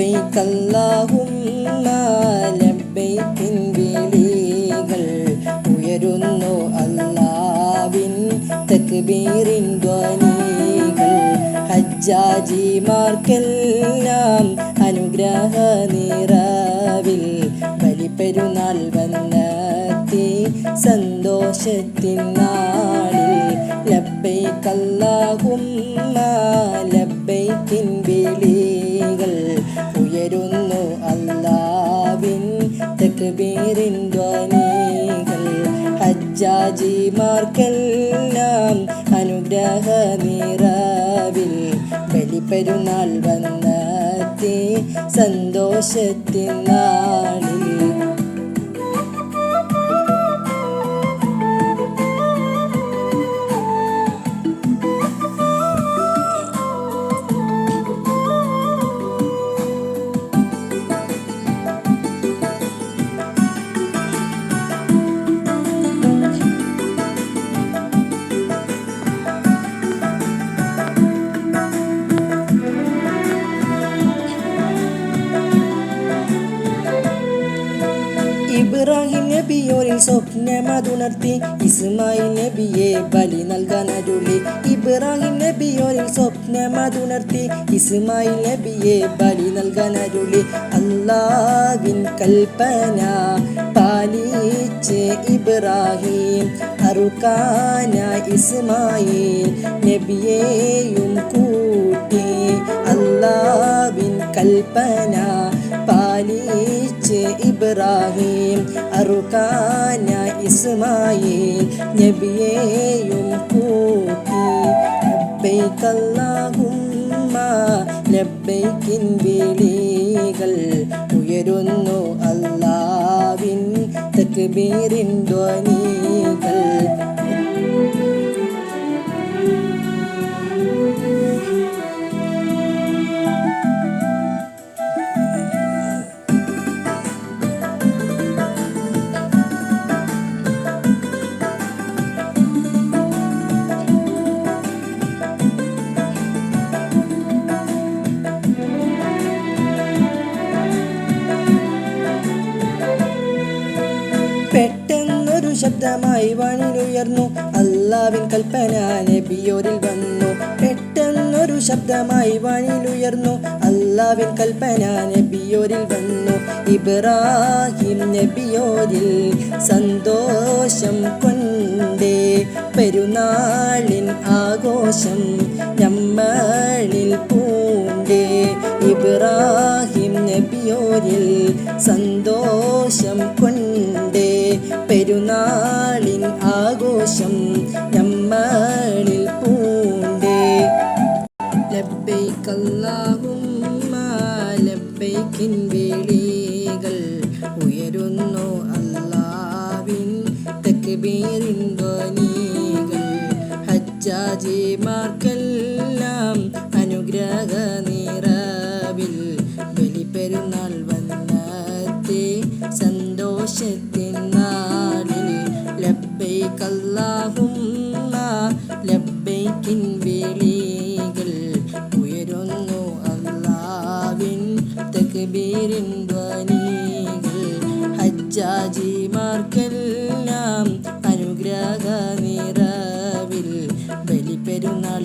ലബ്ബൈക്ക് അല്ലാഹുമ്മ ലബ്ബൈക്കിൻ വിളികൾ ഉയരുന്നു അല്ലാവിൻ തക്ബീറിൻ ധ്വനികൾ. ഹജ്ജാജിമാർക്കെല്ലാം അനുഗ്രഹ നിറവിൽ ബലിപ്പെരുന്നാൾ വന്നെത്തി സന്തോഷത്തിൻ നാളിൽ. ലബ്ബൈക്ക് അല്ലാഹുമ്മ ലബ്ബൈക്കിൻ വിളി തക്ബീറിൻ ധ്വനികൾ ഹജ്ജാജിമാർക്കെല്ലാം അനുഗ്രഹ നിറവിൽ ബലിപ്പെരുന്നാൾ വന്നെത്തി സന്തോഷത്തിൻ സ്വപ്നമതുണർത്തി ഇസ്മായിൽ നബിയെ ബലി നൽകാൻ അരുളി. ഇബ്രാഹിം നബിയോരിൽ സ്വപ്നമതുണർത്തി ഇസ്മായിൽ നബിയെ ബലി നൽകാൻ അരുളി. അല്ലാവിൻ കൽപ്പന പാലിച്ച് ഇബ്രാഹിം അറുക്കാന ഇസ്മായിൽ നബിയെയും കൂട്ടി. അല്ലാവിൻ കൽപ്പന പാലിച്ച് ഇബ്രാഹിം അറുക്കാന ഇസ്മായിൽ നബിയെയും കൂട്ടി ലബ്ബൈക്കല്ലാഹുമ്മ ലബ്ബൈക്കിൻ വിളികൾ ഉയരുന്നു അല്ലാവിൻ തക്ബീറിൻ ധ്വനികൾ. പെട്ടെന്നൊരു ശബ്ദമായി വാണിലുയർന്നു അല്ലാവിൻ കൽപ്പന നബിയോരിൽ വന്നു. പെട്ടെന്നൊരു ശബ്ദമായി വാണിലുയർന്നു അല്ലാവിൻ കൽപ്പന നബിയോരിൽ വന്നു. ഇബ്രാഹിം നബിയോരിൽ സന്തോഷം കൊണ്ടേ പെരുന്നാളിൻ ആഘോഷം നമ്മളിൽ പൂണ്ടേ. ഇബ്രാഹിം നബിയോരിൽ സന്തോഷം കൊണ്ടേ പെരുന്നാളിൻ ആഘോഷം നമ്മളിൽ പൂണ്ടേ. ലബ്ബൈക്കല്ലാഹുമ്മ ലബ്ബൈക്കിൻ വിളികൾ ഉയരുന്നു അല്ലാവിൻ തക്ബീറിൻ ധ്വനികൾ. ഹജ്ജാജിമാർക്കെല്ലാം ലബ്ബൈക്കല്ലാഹുമ്മ ലബ്ബൈക്കിൻ വിളികൾ ഉയരുന്നു അല്ലാവിൻ തക്ബീറിൻ ധ്വനികൾ. ഹജ്ജാജിമാർക്കെല്ലാം അനുഗ്രഹ നിറവിൽ ബലിപ്പെരുന്നാൾ